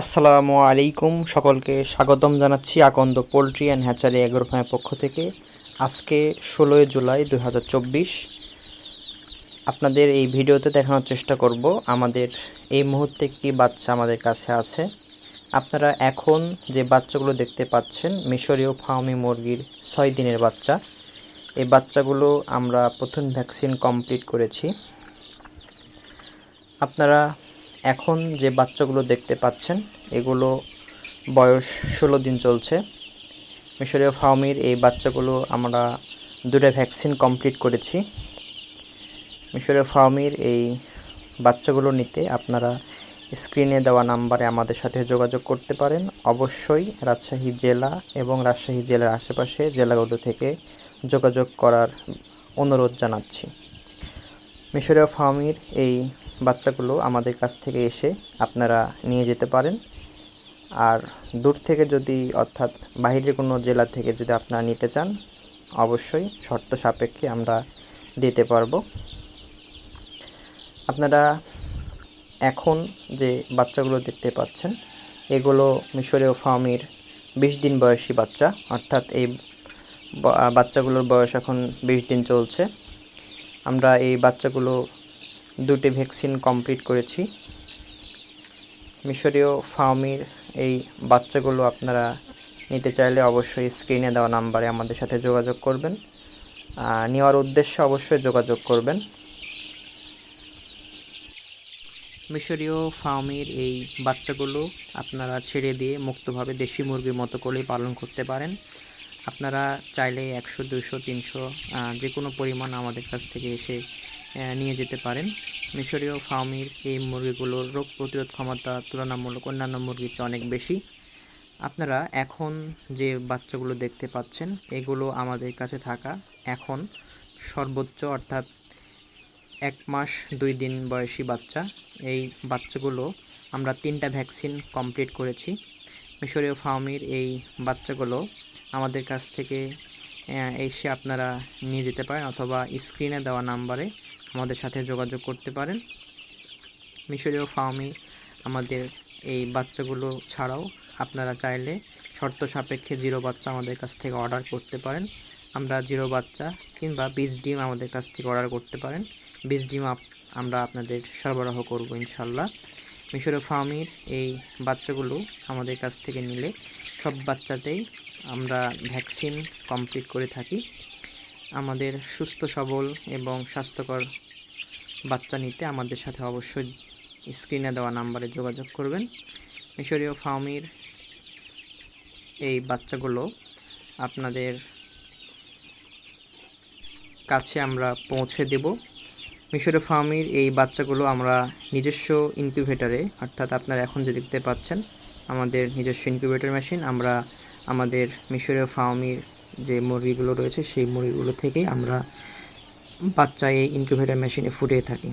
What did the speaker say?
আসসালামু আলাইকুম। সকলকে স্বাগতম জানাচ্ছি Akanda poultry and hatchery agro পক্ষ থেকে। আজকে ষোলোই জুলাই দু হাজার চব্বিশ। আপনাদের এই ভিডিওতে দেখানোর চেষ্টা করব আমাদের এই মুহূর্তে কি বাচ্চা আমাদের কাছে আছে। আপনারা এখন যে বাচ্চাগুলো দেখতে পাচ্ছেন, মিশরীয় ফার্মি মুরগির ছয় দিনের বাচ্চা। এই বাচ্চাগুলো আমরা প্রথম ভ্যাকসিন কমপ্লিট করেছি। আপনারা এখন যে বাচ্চাগুলো দেখতে পাচ্ছেন, এগুলো বয়স ষোলো দিন চলছে। মিশরীয় ফার্মির এই বাচ্চাগুলো আমরা দুটো ভ্যাকসিন কমপ্লিট করেছি। মিশরীয় ফার্মির এই বাচ্চাগুলো নিতে আপনারা স্ক্রিনে দেওয়া নাম্বারে আমাদের সাথে যোগাযোগ করতে পারেন। অবশ্যই রাজশাহী জেলা এবং রাজশাহী জেলার আশেপাশে জেলাগুলো থেকে যোগাযোগ করার অনুরোধ জানাচ্ছি। মিশরীয় ফার্মির এই বাচ্চাগুলো আমাদের কাছ থেকে এসে আপনারা নিয়ে যেতে পারেন। আর দূর থেকে যদি, অর্থাৎ বাইরের কোনো জেলা থেকে যদি আপনারা নিতে চান, অবশ্যই শর্ত সাপেক্ষে আমরা দিতে পারব। আপনারা এখন যে বাচ্চাগুলো দেখতে পাচ্ছেন, এগুলো মিশরীয় ফার্মির বিশ দিন বয়সী বাচ্চা, অর্থাৎ এই বাচ্চাগুলোর বয়স এখন বিশ দিন চলছে। আমরা এই বাচ্চাগুলো দুটি ভ্যাকসিন কমপ্লিট করেছি। মিশরীয় ফার্মির এই বাচ্চাগুলো আপনারা নিতে চাইলে অবশ্যই স্ক্রিনে দেওয়া নাম্বারে আমাদের সাথে যোগাযোগ করবেন। নেওয়ার উদ্দেশ্যে অবশ্যই যোগাযোগ করবেন। মিশরীয় ফার্মের এই বাচ্চাগুলো আপনারা ছেড়ে দিয়ে মুক্তভাবে দেশি মুরগির মতো করেই পালন করতে পারেন। আপনারা চাইলে একশো, দুশো, তিনশো যে কোনো পরিমাণ আমাদের কাছ থেকে এসে নিয়ে যেতে পারেন। মিশরীয় ফার্মের এই মুরগিগুলোর রোগ প্রতিরোধ ক্ষমতা তুলনামূলক অন্যান্য মুরগির চেয়ে অনেক বেশি। আপনারা এখন যে বাচ্চাগুলো দেখতে পাচ্ছেন, এগুলো আমাদের কাছে থাকা এখন সর্বোচ্চ অর্থাৎ এক মাস দুই দিন বয়সী বাচ্চা। এই বাচ্চাগুলো আমরা তিনটা ভ্যাকসিন কমপ্লিট করেছি। মিশরীয় ফার্মের এই বাচ্চাগুলো আমাদের কাছ থেকে এসে আপনারা নিয়ে যেতে পারেন অথবা স্ক্রিনে দেওয়া নাম্বারে আমাদের সাথে যোগাযোগ করতে পারেন। মিশরীয় ফার্মে আমাদের এই বাচ্চাগুলো ছাড়াও আপনারা চাইলে শর্ত সাপেক্ষে জিরো বাচ্চা আমাদের কাছ থেকে অর্ডার করতে পারেন। আমরা জিরো বাচ্চা কিংবা বীজ ডিম আমাদের কাছ থেকে অর্ডার করতে পারেন। বীজ ডিম আমরা আপনাদের সরবরাহ করব ইনশাল্লাহ। মিশরীয় ফার্মের এই বাচ্চাগুলো আমাদের কাছ থেকে নিলে সব বাচ্চাতেই আমরা ভ্যাকসিন কমপ্লিট করে থাকি। আমাদের সুস্থ, সবল এবং স্বাস্থ্যকর বাচ্চা নিতে আমাদের সাথে অবশ্যই স্ক্রিনে দেওয়া নাম্বারে যোগাযোগ করবেন। মিশরীয় ফার্মের এই বাচ্চাগুলো আপনাদের কাছে আমরা পৌঁছে দেব। মিশরীয় ফার্মের এই বাচ্চাগুলো আমরা নিজস্ব ইনকিউবেটারে অর্থাৎ আপনারা এখন যে দেখতে পাচ্ছেন, আমাদের নিজস্ব ইনকিউবেটর মেশিন আমরা আমাদের মিশরীয় ফার্মের যে মুরগিগুলো রয়েছে সেই মুরগিগুলো থেকেই আমরা বাচ্চা এই ইনকিউবেটার মেশিনে ফুটিয়ে থাকি।